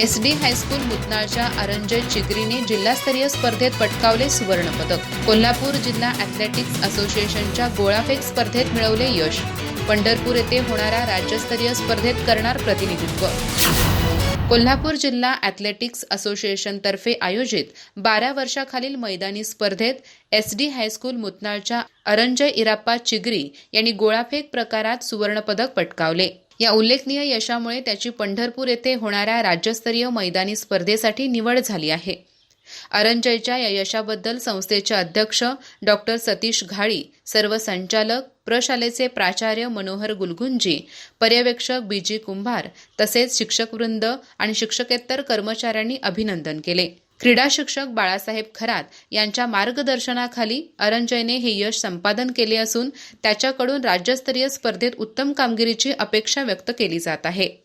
S D high school मुतनाळच्या अरंजय चिगरीने जिल्हास्तरीय स्पर्धेत पटकावले सुवर्णपदक. कोल्हापूर जिल्हा ॲथलेटिक्स असोसिएशनच्या गोळाफेक स्पर्धेत मिळवले यश. पंढरपूर येथे होणाऱ्या राज्यस्तरीय स्पर्धेत करणार प्रतिनिधित्व. कोल्हापूर जिल्हा ॲथलेटिक्स असोसिएशनतर्फे आयोजित बारा वर्षाखालील मैदानी स्पर्धेत एस डी हायस्कूल मुतनाळच्या अरंजय इराप्पा चिगरी यांनी गोळाफेक प्रकारात सुवर्णपदक पटकावले. या उल्लेखनीय यशामुळे त्याची पंढरपूर येथे होणाऱ्या राज्यस्तरीय मैदानी स्पर्धेसाठी निवड झाली आहे. अरंजयच्या या यशाबद्दल संस्थेचे अध्यक्ष डॉक्टर सतीश घाळी सर्व संचालक प्रशालेचे प्राचार्य मनोहर गुलगुंजी पर्यवेक्षक बीजी कुंभार तसेच शिक्षकवृंद आणि शिक्षकेतर कर्मचाऱ्यांनी अभिनंदन केले. क्रीडा शिक्षक बाळासाहेब खरात यांच्या मार्गदर्शनाखाली अरंजयने हे यश संपादन केले असून त्याच्याकडून राज्यस्तरीय स्पर्धेत उत्तम कामगिरीची अपेक्षा व्यक्त केली जात आहे.